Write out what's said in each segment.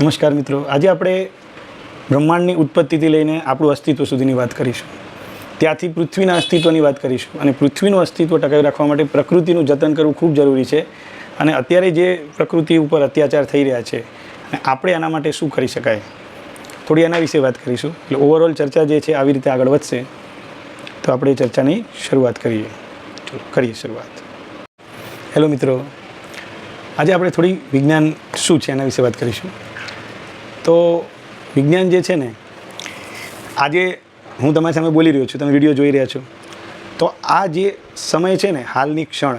નમસ્કાર મિત્રો. આજે આપણે બ્રહ્માંડની ઉત્પત્તિથી લઈને આપણું અસ્તિત્વ સુધીની વાત કરીશું. ત્યાંથી પૃથ્વીના અસ્તિત્વની વાત કરીશું અને પૃથ્વીનું અસ્તિત્વ ટકાવી રાખવા માટે પ્રકૃતિનું જતન કરવું ખૂબ જરૂરી છે અને અત્યારે જે પ્રકૃતિ ઉપર અત્યાચાર થઈ રહ્યા છે, અને આપણે આના માટે શું કરી શકાય? થોડી એના વિશે વાત કરીશું. એટલે ઓવરઓલ ચર્ચા જે છે આવી રીતે આગળ વધશે. તો આપણે ચર્ચાની શરૂઆત કરીએ. ચલો, કરીએ શરૂઆત. હેલો મિત્રો. આજે આપણે થોડી વિજ્ઞાન શું છે એના વિશે વાત કરીશું. તો વિજ્ઞાન જે છે ને, આજે હું તમારી સામે બોલી રહ્યો છું, તમે વીડિયો જોઈ રહ્યા છો. તો આ જે સમય છે ને, હાલની ક્ષણ,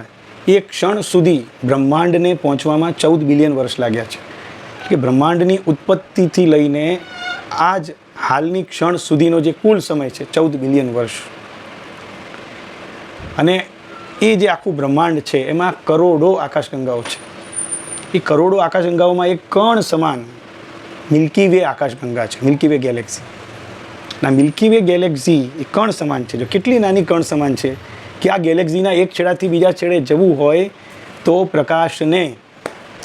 એ ક્ષણ સુધી બ્રહ્માંડને પહોંચવામાં ચૌદ બિલિયન વર્ષ લાગ્યા છે. કે બ્રહ્માંડની ઉત્પત્તિથી લઈને આ જ હાલની ક્ષણ સુધીનો જે કુલ સમય છે, ચૌદ બિલિયન વર્ષ. અને એ જે આખું બ્રહ્માંડ છે, એમાં કરોડો આકાશગંગાઓ છે. એ કરોડો આકાશગંગાઓમાં એક કણ સમાન મિલ્કી વે આકાશગંગા છે મિલ્કી વે ગેલેક્સી ના મિલ્કી વે ગેલેક્સી એ કણ સમાન છે. જો કેટલી નાની કણ સમાન છે કે આ ગેલેક્સીના એક છેડાથી બીજા છેડે જવું હોય તો પ્રકાશને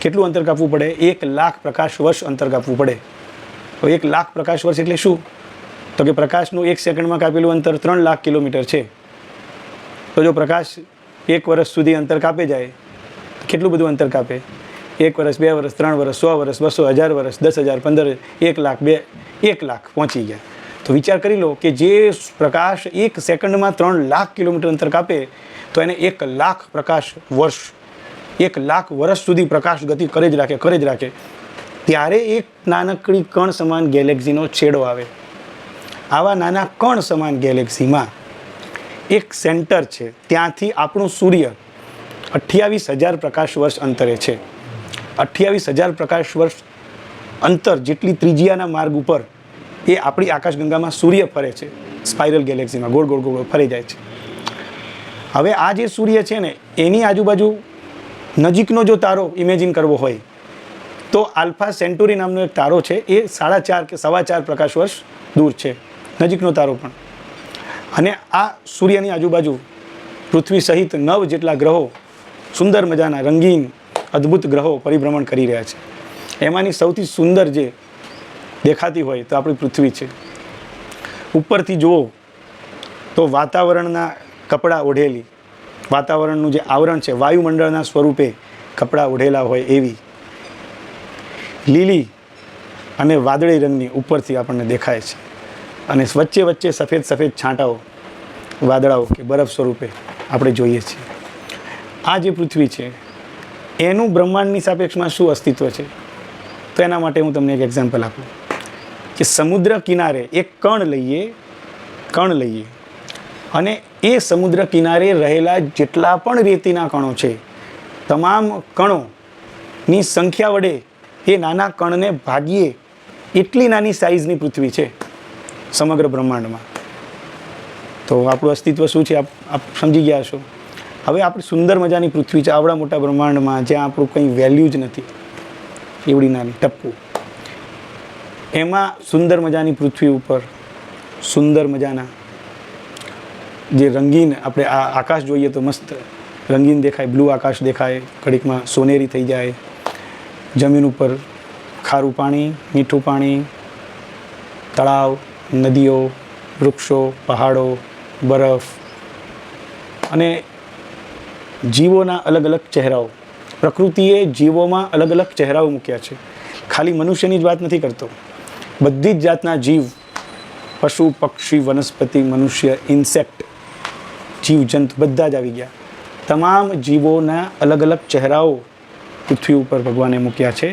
કેટલું અંતર કાપવું પડે? એક લાખ પ્રકાશ વર્ષ અંતર કાપવું પડે. તો એક લાખ પ્રકાશ વર્ષ એટલે શું? તો કે પ્રકાશનું એક સેકન્ડમાં કાપેલું અંતર ત્રણ લાખ કિલોમીટર છે. તો જો પ્રકાશ એક વર્ષ સુધી અંતર કાપે જાય કેટલું બધું અંતર કાપે? એક વર્ષ બે વર્ષ ત્રણ વર્ષ સો વર્ષ બસો, હજાર વર્ષ દસ હજાર, પંદર, એક લાખ, બે, એક લાખ પહોંચી ગયા. તો વિચાર કરી લો કે જે પ્રકાશ એક સેકન્ડમાં ત્રણ લાખ કિલોમીટર અંતર કાપે, તો એને એક લાખ પ્રકાશ વર્ષ, એક લાખ વર્ષ સુધી પ્રકાશ ગતિ કરે જ રાખે, કરે જ રાખે. ત્યારે એક નાનકડી કણ સમાન ગેલેક્સીનો છેડો આવે. આવા નાના કણ સમાન ગેલેક્સીમાં એક સેન્ટર છે. ત્યાંથી આપણું સૂર્ય અઠ્યાવીસ હજાર પ્રકાશ વર્ષ અંતરે છે. અઠ્યાવીસ હજાર પ્રકાશ વર્ષ અંતર જેટલી ત્રિજ્યાના માર્ગ ઉપર એ આપણી આકાશગંગામાં સૂર્ય ફરે છે. સ્પાઇરલ ગેલેક્સીમાં ગોળ ગોળ ગોળ ફરી જાય છે. હવે આ જે સૂર્ય છે ને, એની આજુબાજુ નજીકનો જો તારો ઇમેજિન કરવો હોય, તો આલ્ફા સેન્ટુરી નામનો એક તારો છે, એ સાડા ચાર કે સવા ચાર પ્રકાશ વર્ષ દૂર છે. નજીકનો તારો પણ. અને આ સૂર્યની આજુબાજુ પૃથ્વી સહિત નવ જેટલા ગ્રહો સુંદર મજાના રંગીન અદ્ભુત ગ્રહો પરિભ્રમણ કરી રહ્યા છે. એમાંની સૌથી સુંદર જે દેખાતી હોય તો આપણી પૃથ્વી છે. ઉપરથી જુઓ તો વાતાવરણના કપડાં ઓઢેલી, વાતાવરણનું જે આવરણ છે, વાયુમંડળના સ્વરૂપે કપડાં ઓઢેલા હોય એવી લીલી અને વાદળી રંગની ઉપરથી આપણને દેખાય છે. અને વચ્ચે વચ્ચે સફેદ સફેદ છાંટાઓ, વાદળાઓ કે બરફ સ્વરૂપે આપણે જોઈએ છીએ. આ જે પૃથ્વી છે એનું બ્રહ્માંડની સાપેક્ષમાં શું અસ્તિત્વ છે? તો એના માટે હું તમને એક એક્ઝામ્પલ આપું. કે સમુદ્ર કિનારે એક કણ લઈએ કણ લઈએ. અને એ સમુદ્ર કિનારે રહેલા જેટલા પણ રેતીના કણો છે, તમામ કણોની સંખ્યા વડે એ નાના કણને ભાગીએ એટલી નાની સાઇઝની પૃથ્વી છે સમગ્ર બ્રહ્માંડમાં. તો આપણું અસ્તિત્વ શું છે? આપ આપ સમજી ગયા છો હવે આપણી સુંદર મજાની પૃથ્વી છે, આવડા મોટા બ્રહ્માંડમાં જ્યાં આપણું કંઈ વેલ્યુ જ નથી એવડી નાની ટપ્પુ. એમાં સુંદર મજાની પૃથ્વી ઉપર, સુંદર મજાના જે રંગીન આપણે આ આકાશ જોઈએ તો મસ્ત રંગીન દેખાય, બ્લુ આકાશ દેખાય, ઘડીકમાં સોનેરી થઈ જાય, જમીન ઉપર ખારું પાણી, મીઠું પાણી, તળાવ, નદીઓ, વૃક્ષો, પહાડો, બરફ અને જીવોના અલગ અલગ ચહેરાઓ. પ્રકૃતિએ જીવોમાં અલગ અલગ ચહેરાઓ મૂક્યા છે. ખાલી મનુષ્યની જ વાત નથી કરતો. બધી જ જાતના જીવ, પશુ, પક્ષી, વનસ્પતિ, મનુષ્ય, ઇન્સેક્ટ, જીવજંતુ બધા જ આવી ગયા. તમામ જીવોના અલગ અલગ ચહેરાઓ પૃથ્વી ઉપર ભગવાને મૂક્યા છે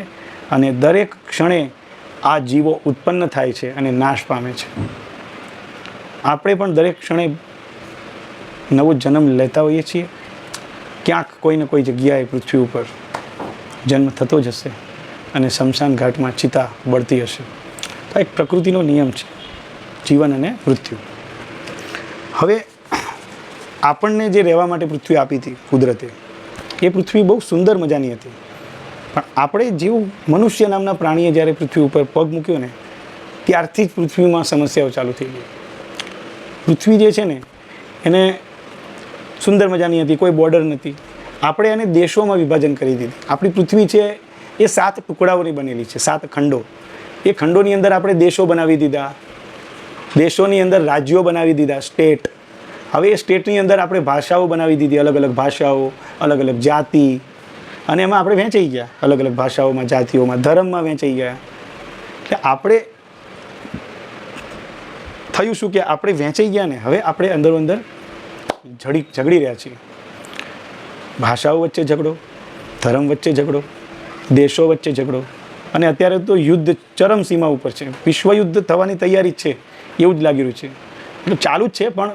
અને દરેક ક્ષણે આ જીવો ઉત્પન્ન થાય છે અને નાશ પામે છે. આપણે પણ દરેક ક્ષણે નવો જન્મ લેતા હોઈએ છીએ. ક્યાંક કોઈને કોઈ જગ્યાએ પૃથ્વી ઉપર જન્મ થતો જ હશે અને શમશાન ઘાટમાં ચિતા બળતી હશે. તો એક પ્રકૃતિનો નિયમ છે, જીવન અને મૃત્યુ. હવે આપણને જે રહેવા માટે પૃથ્વી આપી હતી કુદરતે, એ પૃથ્વી બહુ સુંદર મજાની હતી. પણ આપણે જેવું મનુષ્ય નામના પ્રાણીએ જ્યારે પૃથ્વી ઉપર પગ મૂક્યો ને, ત્યારથી જ પૃથ્વીમાં સમસ્યાઓ ચાલુ થઈ ગઈ. પૃથ્વી જે છે ને, એને સુંદર મજાની હતી, કોઈ બોર્ડર નથી. આપણે એને દેશોમાં વિભાજન કરી દીધી. આપણી પૃથ્વી છે, એ સાત ટુકડાઓની બનેલી છે, સાત ખંડો. એ ખંડોની અંદર આપણે દેશો બનાવી દીધા, દેશોની અંદર રાજ્યો બનાવી દીધા, સ્ટેટ. હવે એ સ્ટેટની અંદર આપણે ભાષાઓ બનાવી દીધી અલગ અલગ ભાષાઓ અલગ અલગ જાતિ. અને એમાં આપણે વહેંચાઈ ગયા અલગ અલગ ભાષાઓમાં, જાતિઓમાં, ધર્મમાં વહેંચાઈ ગયા. એટલે આપણે થયું શું કે આપણે વહેંચાઈ ગયા ને, હવે આપણે અંદરો અંદર ઝડી ઝઘડી રહ્યા છીએ. ભાષાઓ વચ્ચે ઝઘડો, ધર્મ વચ્ચે ઝઘડો, દેશો વચ્ચે ઝઘડો અને અત્યારે તો યુદ્ધ ચરમસીમા ઉપર છે. વિશ્વયુદ્ધ થવાની તૈયારી છે, એવું જ લાગી રહ્યું છે. એટલે ચાલુ જ છે, પણ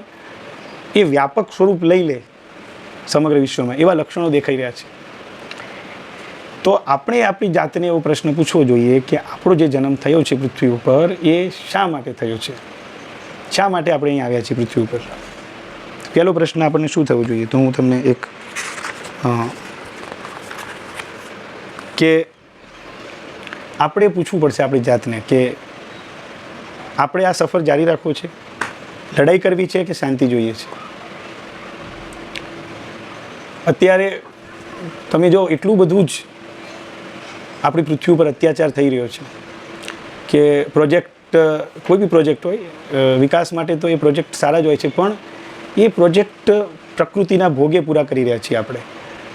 એ વ્યાપક સ્વરૂપ લઈ લે સમગ્ર વિશ્વમાં, એવા લક્ષણો દેખાઈ રહ્યા છે. તો આપણે આપણી જાતને એવો પ્રશ્ન પૂછવો જોઈએ કે આપણો જે જન્મ થયો છે પૃથ્વી ઉપર, એ શા માટે થયો છે? શા માટે આપણે અહીં આવ્યા છીએ પૃથ્વી ઉપર? પહેલો પ્રશ્ન આપણને શું થવો જોઈએ? તો હું તમને એક કે આપણે પૂછવું પડશે આપણી જાતને કે આપણે આ સફર જારી રાખવો છે? લડાઈ કરવી છે કે શાંતિ જોઈએ છે? અત્યારે તમે જો એટલું બધું જ આપણી પૃથ્વી ઉપર અત્યાચાર થઈ રહ્યો છે કે પ્રોજેક્ટ, કોઈ બી પ્રોજેક્ટ હોય વિકાસ માટે તો એ પ્રોજેક્ટ સારા જ હોય છે, પણ એ પ્રોજેક્ટ પ્રકૃતિના ભોગે પૂરા કરી રહ્યા છીએ આપણે.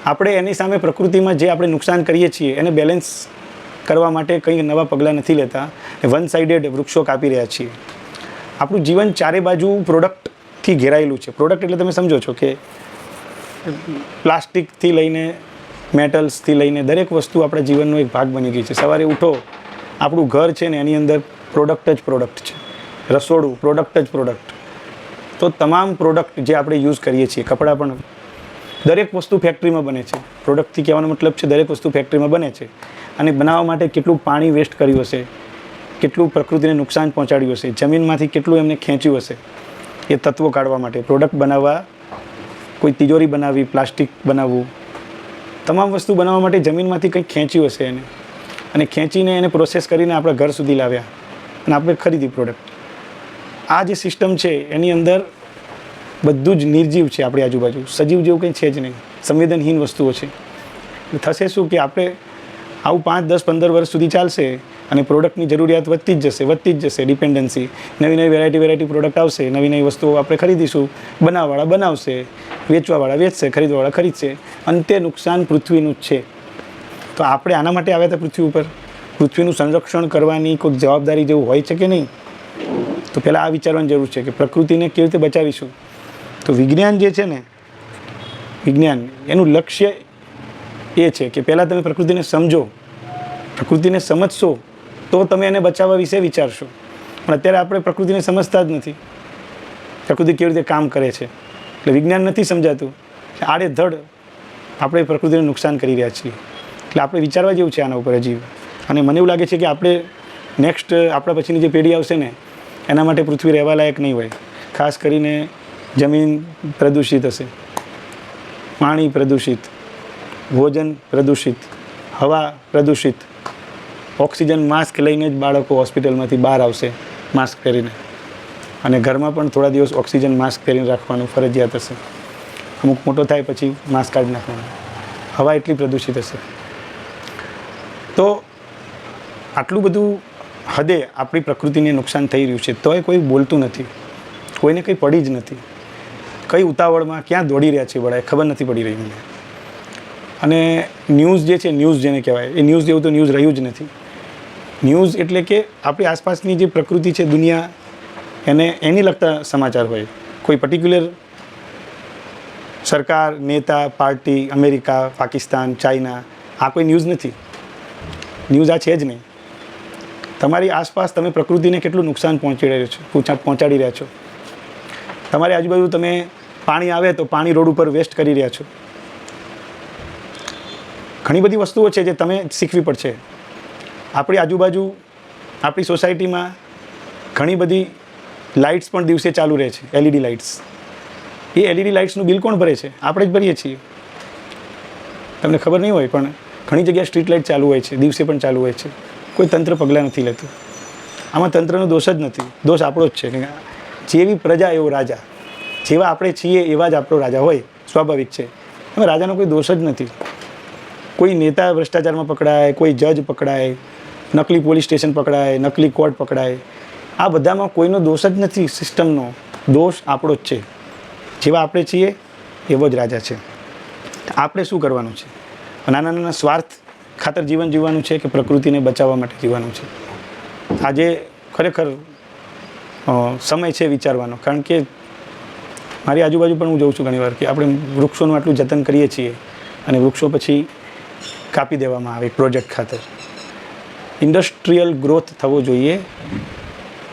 આપણે એની સામે પ્રકૃતિમાં જે આપણે નુકસાન કરીએ છીએ, એને બેલેન્સ કરવા માટે કંઈ નવા પગલાં નથી લેતા વન સાઇડેડ વૃક્ષો કાપી રહ્યા છીએ. આપણું જીવન ચારે બાજુ પ્રોડક્ટથી ઘેરાયેલું છે. પ્રોડક્ટ એટલે તમે સમજો છો કે પ્લાસ્ટિકથી લઈને મેટલ્સથી લઈને દરેક વસ્તુ આપણા જીવનનો એક ભાગ બની ગઈ છે. સવારે ઉઠો, આપણું ઘર છે ને એની અંદર પ્રોડક્ટ જ પ્રોડક્ટ છે. રસોડું પ્રોડક્ટ જ પ્રોડક્ટ તો તમામ પ્રોડક્ટ જે આપણે યુઝ કરીએ છીએ, કપડાં પણ દરેક વસ્તુ ફેક્ટરીમાં બને છે. પ્રોડક્ટથી કહેવાનો મતલબ છે દરેક વસ્તુ ફેક્ટરીમાં બને છે. અને બનાવવા માટે કેટલું પાણી વેસ્ટ કર્યું હશે, કેટલું પ્રકૃતિને નુકસાન પહોંચાડ્યું હશે, જમીનમાંથી કેટલું એમને ખેંચ્યું હશે, એ તત્વો કાઢવા માટે. પ્રોડક્ટ બનાવવા, કોઈ તિજોરી બનાવવી, પ્લાસ્ટિક બનાવવું, તમામ વસ્તુ બનાવવા માટે જમીનમાંથી કંઈક ખેંચ્યું હશે એને. અને ખેંચીને એને પ્રોસેસ કરીને આપણા ઘર સુધી લાવ્યા. અને આપણે ખરીદી પ્રોડક્ટ આ જે સિસ્ટમ છે, એની અંદર બધું જ નિર્જીવ છે આપણી આજુબાજુ. સજીવ જેવું કંઈ છે જ નહીં. સંવેદનહીન વસ્તુઓ છે. થશે શું કે આપણે આવું પાંચ, દસ, પંદર વર્ષ સુધી ચાલશે અને પ્રોડક્ટની જરૂરિયાત વધતી જ જશે, વધતી જ જશે, ડિપેન્ડન્સી. નવી નવી વેરાયટી વેરાયટી પ્રોડક્ટ આવશે નવી નવી વસ્તુઓ આપણે ખરીદીશું. બનાવવાવાળા બનાવશે, વેચવાવાળા વેચશે, ખરીદવાવાળા ખરીદશે. અંતે નુકસાન પૃથ્વીનું જ છે. તો આપણે આના માટે આવ્યા હતા પૃથ્વી ઉપર? પૃથ્વીનું સંરક્ષણ કરવાની કોઈક જવાબદારી જેવું હોય છે કે નહીં? તો પહેલાં આ વિચારવાની જરૂર છે કે પ્રકૃતિને કેવી રીતે બચાવીશું? તો વિજ્ઞાન જે છે ને, વિજ્ઞાન, એનું લક્ષ્ય એ છે કે પહેલાં તમે પ્રકૃતિને સમજો, પ્રકૃતિને સમજશો, તો તમે એને બચાવવા વિશે વિચારશો. પણ અત્યારે આપણે પ્રકૃતિને સમજતા જ નથી. પ્રકૃતિ કેવી રીતે કામ કરે છે? એટલે વિજ્ઞાન નથી સમજાતું. આડેધડ આપણે પ્રકૃતિને નુકસાન કરી રહ્યા છીએ. એટલે આપણે વિચારવા જેવું છે આના ઉપર હજી. અને મને એવું લાગે છે કે આપણે નેક્સ્ટ આપણા પછીની જે પેઢી આવશે ને એના માટે પૃથ્વી રહેવા લાયક નહીં હોય. ખાસ કરીને જમીન પ્રદૂષિત હશે, પાણી પ્રદૂષિત, ભોજન પ્રદૂષિત, હવા પ્રદૂષિત, ઓક્સિજન માસ્ક લઈને જ બાળકો હોસ્પિટલમાંથી બહાર આવશે માસ્ક પહેરીને. અને ઘરમાં પણ થોડા દિવસ ઓક્સિજન માસ્ક પહેરીને રાખવાનું ફરજિયાત હશે. અમુક મોટો થાય પછી માસ્ક કાઢી નાખવાનું. હવા એટલી પ્રદૂષિત હશે. તો આટલું બધું હદે આપણી પ્રકૃતિને નુકસાન થઈ રહ્યું છે, તોય કોઈ બોલતું નથી. કોઈને કંઈ પડી જ નથી. કઈ ઉતાવળમાં ક્યાં દોડી રહ્યા છે બળાએ ખબર નથી પડી રહી મને. અને ન્યૂઝ જે છે, ન્યૂઝ જેને કહેવાય, એ ન્યૂઝ જેવું તો ન્યૂઝ રહ્યું જ નથી. ન્યૂઝ એટલે કે આપણી આસપાસની જે પ્રકૃતિ છે, દુનિયા, એને, એની લગતા સમાચાર હોય. કોઈ પર્ટિક્યુલર સરકાર, નેતા, પાર્ટી, અમેરિકા, પાકિસ્તાન, ચાઇના, આ કોઈ ન્યૂઝ નથી. ન્યૂઝ આ છે જ નહીં. તમારી આસપાસ તમે પ્રકૃતિને કેટલું નુકસાન પહોંચી રહ્યો છો? પહોંચા- પહોંચાડી રહ્યા છો? તમારી આજુબાજુ તમે પાણી આવે તો પાણી રોડ ઉપર વેસ્ટ કરી રહ્યા છો. ઘણી બધી વસ્તુઓ છે જે તમે શીખવી પડશે. આપણી આજુબાજુ, આપણી સોસાયટીમાં ઘણી બધી લાઇટ્સ પણ દિવસે ચાલુ રહે છે, એલઈડી લાઇટ્સ. એ એલઈડી લાઇટ્સનું બિલ કોણ ભરે છે? આપણે જ ભરીએ છીએ. તમને ખબર નહીં હોય, પણ ઘણી જગ્યાએ સ્ટ્રીટ લાઇટ ચાલુ હોય છે, દિવસે પણ ચાલુ હોય છે. કોઈ તંત્ર પગલાં નથી લેતું. આમાં તંત્રનો દોષ જ નથી. દોષ આપણો જ છે જેવી પ્રજા એવો રાજા. જેવા આપણે છીએ એવા જ આપણો રાજા હોય. સ્વાભાવિક છે. એમાં રાજાનો કોઈ દોષ જ નથી. કોઈ નેતા ભ્રષ્ટાચારમાં પકડાય, કોઈ જજ પકડાય, નકલી પોલીસ સ્ટેશન પકડાય, નકલી કોર્ટ પકડાય. આ બધામાં કોઈનો દોષ જ નથી સિસ્ટમનો. દોષ આપણો જ છે. જેવા આપણે છીએ એવો જ રાજા છે. આપણે શું કરવાનું છે? નાના નાના સ્વાર્થ ખાતર જીવન જીવવાનું છે કે પ્રકૃતિને બચાવવા માટે જીવવાનું છે? આજે ખરેખર સમય છે વિચારવાનો. કારણ કે મારી આજુબાજુ પણ હું જોઉં છું ઘણીવાર કે આપણે વૃક્ષોનું આટલું જતન કરીએ છીએ અને વૃક્ષો પછી કાપી દેવામાં આવે પ્રોજેક્ટ ખાતર. ઇન્ડસ્ટ્રીયલ ગ્રોથ થવો જોઈએ.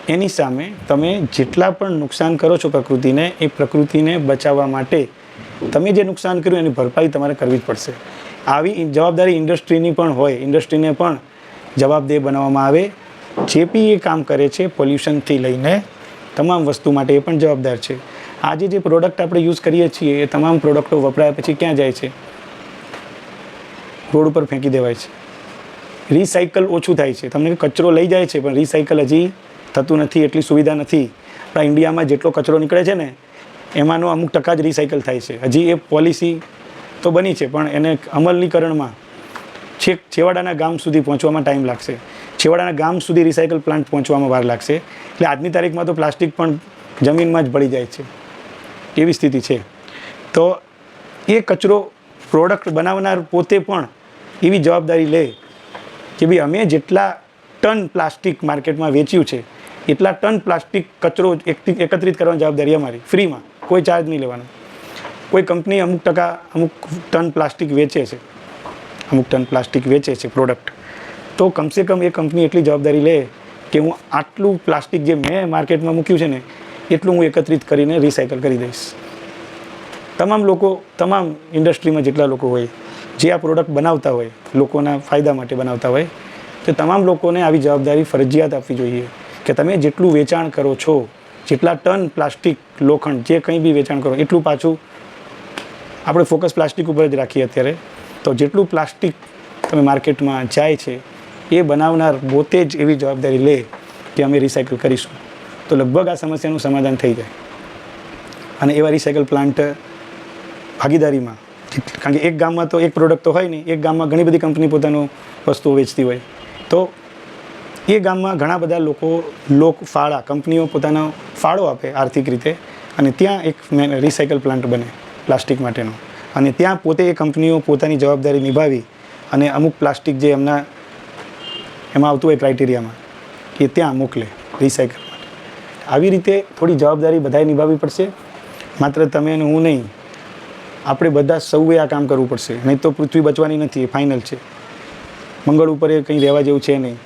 એની સામે તમે જેટલા પણ નુકસાન કરો છો પ્રકૃતિને, એ પ્રકૃતિને બચાવવા માટે તમે જે નુકસાન કર્યું એની ભરપાઈ તમારે કરવી જ પડશે. આવી જવાબદારી ઇન્ડસ્ટ્રીની પણ હોય, ઇન્ડસ્ટ્રીને પણ જવાબદેહ બનાવવામાં આવે. જે બી એ કામ કરે છે પોલ્યુશનથી લઈને તમામ વસ્તુ માટે એ પણ જવાબદાર છે. આજે જે પ્રોડક્ટ આપણે યુઝ કરીએ છીએ, એ તમામ પ્રોડક્ટો વપરાયા પછી ક્યાં જાય છે? રોડ ઉપર ફેંકી દેવાય છે. રિસાયકલ ઓછું થાય છે. તમને કચરો લઈ જાય છે, પણ રિસાયકલ હજી થતું નથી, એટલી સુવિધા નથી. આપણા ઇન્ડિયામાં જેટલો કચરો નીકળે છે ને, એમાંનો અમુક ટકા જ રિસાયકલ થાય છે. હજી એ પોલિસી તો બની છે, પણ એને અમલીકરણમાં છેક છેવાડાના ગામ સુધી પહોંચવામાં ટાઈમ લાગશે. છેવાડાના ગામ સુધી રિસાયકલ પ્લાન્ટ પહોંચવામાં વાર લાગશે. એટલે આજની તારીખમાં તો પ્લાસ્ટિક પણ જમીનમાં જ ભળી જાય છે. એવી સ્થિતિ છે. તો એ કચરો પ્રોડક્ટ બનાવનાર પોતે પણ એવી જવાબદારી લે કે ભાઈ અમે જેટલા ટન પ્લાસ્ટિક માર્કેટમાં વેચ્યું છે, એટલા ટન પ્લાસ્ટિક કચરો એકત્રિત કરવાની જવાબદારી અમારી, ફ્રીમાં, કોઈ ચાર્જ નહીં લેવાનો. કોઈ કંપની અમુક ટકા, અમુક ટન પ્લાસ્ટિક વેચે છે. અમુક ટન પ્લાસ્ટિક વેચે છે પ્રોડક્ટ તો કમસે કમ એ કંપની એટલી જવાબદારી લે કે હું આટલું પ્લાસ્ટિક જે મેં માર્કેટમાં મૂક્યું છે ને, એટલું હું એકત્રિત કરીને રિસાયકલ કરી દઈશ. તમામ લોકો, તમામ ઇન્ડસ્ટ્રીમાં જેટલા લોકો હોય, જે આ પ્રોડક્ટ બનાવતા હોય, લોકોના ફાયદા માટે બનાવતા હોય, તે તમામ લોકોને આવી જવાબદારી, ફરજિયાત આપવી જોઈએ કે તમે જેટલું વેચાણ કરો છો, જેટલા ટન પ્લાસ્ટિક લોખંડ, જે કંઈ બી વેચાણ કરો, એટલું પાછું આપણે ફોકસ પ્લાસ્ટિક ઉપર જ રાખીએ અત્યારે. તો જેટલું પ્લાસ્ટિક તમે માર્કેટમાં જાય છે, એ બનાવનાર પોતે જ એવી જવાબદારી લે કે અમે રિસાયકલ કરીશું. તો લગભગ આ સમસ્યાનું સમાધાન થઈ જાય. અને એવા રિસાયકલ પ્લાન્ટ ભાગીદારીમાં, કારણ કે એક ગામમાં તો એક પ્રોડક્ટ તો હોય નહીં, એક ગામમાં ઘણી બધી કંપની પોતાનું વસ્તુઓ વેચતી હોય. તો એ ગામમાં ઘણા બધા લોકો, લોક ફાળા, કંપનીઓ પોતાનો ફાળો આપે આર્થિક રીતે અને ત્યાં એક રિસાયકલ પ્લાન્ટ બને. પ્લાસ્ટિક માટેનો. અને ત્યાં પોતે એ કંપનીઓ પોતાની જવાબદારી નિભાવી અને અમુક પ્લાસ્ટિક જે એમના એમાં આવતું હોય ક્રાઇટેરિયામાં, કે ત્યાં મોકલે રિસાયકલ માટે. આવી રીતે થોડી જવાબદારી બધાએ નિભાવવી પડશે. માત્ર તમે અને હું નહીં, આપણે બધા સૌએ આ કામ કરવું પડશે. નહીં તો પૃથ્વી બચવાની નથી, એ ફાઇનલ છે. મંગળ ઉપર એ કંઈ રહેવા જેવું છે નહીં.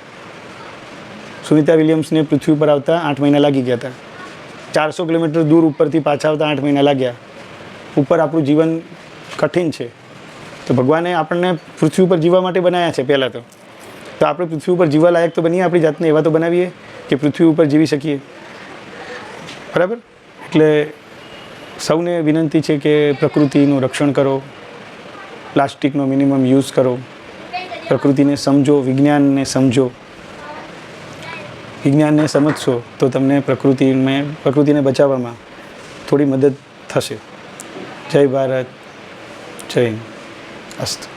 સુનિતા વિલિયમ્સને પૃથ્વી ઉપર આવતા આઠ મહિના લાગી ગયા હતા. ચારસો કિલોમીટર દૂર ઉપરથી પાછા આવતા આઠ મહિના લાગ્યા. ઉપર આપણું જીવન કઠિન છે. તો ભગવાને આપણને પૃથ્વી ઉપર જીવવા માટે બનાવ્યા છે પહેલાં તો. તો આપણે પૃથ્વી ઉપર જીવવા લાયક તો બનીએ આપણી જાતને એવા તો બનાવીએ કે પૃથ્વી ઉપર જીવી શકીએ. બરાબર? એટલે સૌને વિનંતી છે કે પ્રકૃતિનું રક્ષણ કરો. પ્લાસ્ટિકનો મિનિમમ યુઝ કરો. પ્રકૃતિને સમજો, વિજ્ઞાનને સમજો. વિજ્ઞાનને સમજશો તો તમને પ્રકૃતિને પ્રકૃતિને બચાવવામાં થોડી મદદ થશે. જય ભારત જય અસ્તુ.